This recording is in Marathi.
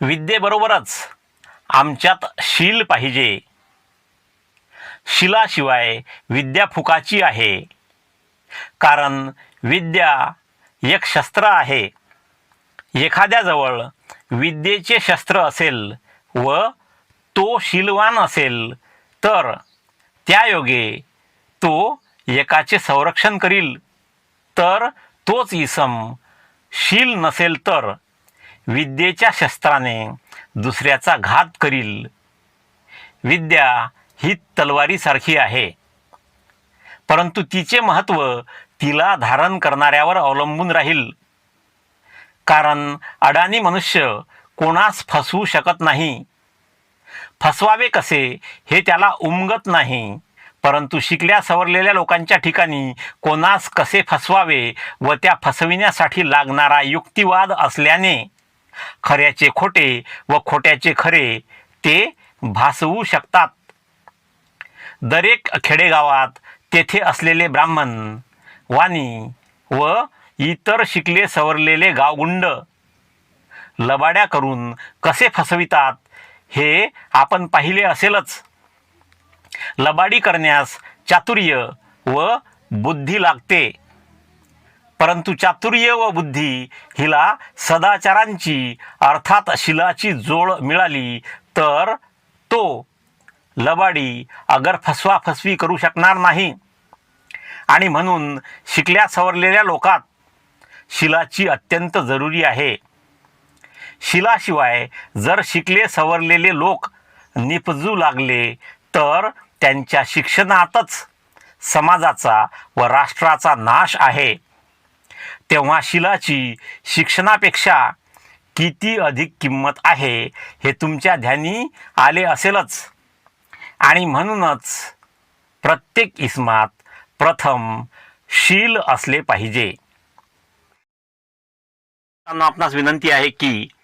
विद्येबरोबरच आमच्यात शील पाहिजे. शिलाशिवाय विद्या फुकाची आहे. कारण विद्या एक शस्त्र आहे. एखाद्याजवळ विद्येचे शस्त्र असेल व तो शीलवान असेल तर त्यायोगे तो एकाचे संरक्षण करील. तर तोच इसम शील नसेल तर विद्येच्या शस्त्राने दुसऱ्याचा घात करील. विद्या ही तलवारीसारखी आहे. परंतु तिचे महत्त्व तिला धारण करणाऱ्यावर अवलंबून राहील. कारण अडाणी मनुष्य कोणास फसवू शकत नाही. फसवावे कसे हे त्याला उमगत नाही. परंतु शिकल्या सवरलेल्या लोकांच्या ठिकाणी कोणास कसे फसवावे व त्या फसविण्यासाठी लागणारा युक्तिवाद असल्याने खऱ्याचे खोटे व खोट्याचे खरे ते भासवू शकतात. दरेक खेडेगावात तेथे असलेले ब्राह्मण वाणी व इतर शिकले सवरलेले गावगुंड लबाड्या करून कसे फसवितात हे आपण पाहिले असेलच. लबाडी करण्यास चातुर्य व बुद्धी लागते. परंतु चातुर्य व बुद्धी हिला सदाचारांची अर्थात शिलाची जोड मिळाली तर तो लबाडी अगर फसवा फसवी करू शकणार नाही. आणि म्हणून शिकल्या सवरलेल्या लोकात शिलाची अत्यंत जरुरी आहे. शिलाशिवाय जर शिकले सवरलेले लोक निपजू लागले तर त्यांच्या शिक्षणातच समाजाचा व राष्ट्राचा नाश आहे. तेव्हा शिलाची शिक्षणापेक्षा किती अधिक किंमत आहे हे तुमच्या ध्यानी आले असेलच. आणि म्हणूनच प्रत्येक इस्मात प्रथम शील असले पाहिजे. आपणास विनंती आहे की